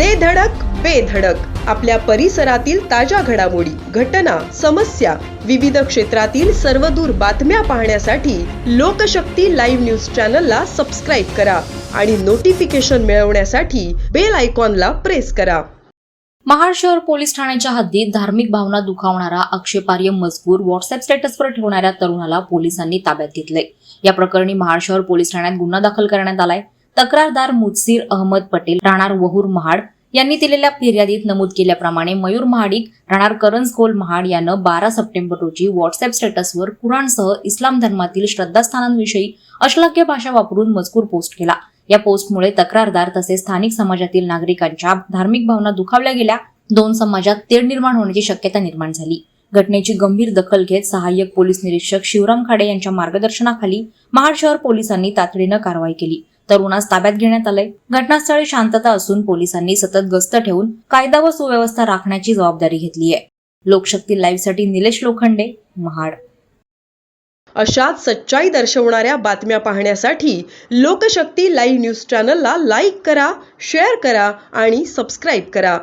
दे धडक बेधडक आपल्या परिसरातील ताज्या घडामोडी घटना समस्या विविध क्षेत्रातील सर्वदूर बातम्या पाहण्यासाठी लोकशक्ती लाईव्ह न्यूज चॅनलला सबस्क्राईब करा आणि नोटिफिकेशन मिळवण्यासाठी बेल आयकॉनला प्रेस करा. महाड शहर पोलीस ठाण्याच्या हद्दीत धार्मिक भावना दुखावणारा आक्षेपार्ह मजकूर व्हॉट्सअप स्टेटसवर ठेवणाऱ्या तरुणाला पोलिसांनी ताब्यात घेतले या प्रकरणी महाड शहर पोलीस ठाण्यात गुन्हा दाखल करण्यात आलाय. तक्रारदार मुदसीर अहमद पटेल राहणार वहूर महाड यांनी दिलेल्या फिर्यादीत नमूद केल्याप्रमाणे मयूर महाडिक राहणार करंजकोल महाड यानं बारा सप्टेंबर रोजी व्हॉट्सअप स्टेटसवर कुराणसह इस्लाम धर्मातील श्रद्धास्थानांविषयी अश्लाघ्य भाषा वापरून मजकूर पोस्ट केला. या पोस्टमुळे तक्रारदार तसेच स्थानिक समाजातील नागरिकांच्या धार्मिक भावना दुखावल्या गेल्या. दोन समाजात तेढ निर्माण होण्याची शक्यता निर्माण झाली. घटनेची गंभीर दखल घेत सहाय्यक पोलीस निरीक्षक शिवराम खाडे यांच्या मार्गदर्शनाखाली महाड शहर पोलिसांनी तातडीनं कारवाई केली. तरुणास ताब्यात घेण्यात आलंय. घटनास्थळी शांतता असून पोलिसांनी सतत गस्त ठेवून कायदा व सुव्यवस्था राखण्याची जबाबदारी घेतली आहे. लोकशक्ती लाईव्हसाठी निलेश लोखंडे महाड. अशाच सच्चाई दर्शवणाऱ्या बातम्या पाहण्यासाठी लोकशक्ती लाईव्ह न्यूज चॅनलला लाईक करा शेअर करा आणि सबस्क्राईब करा.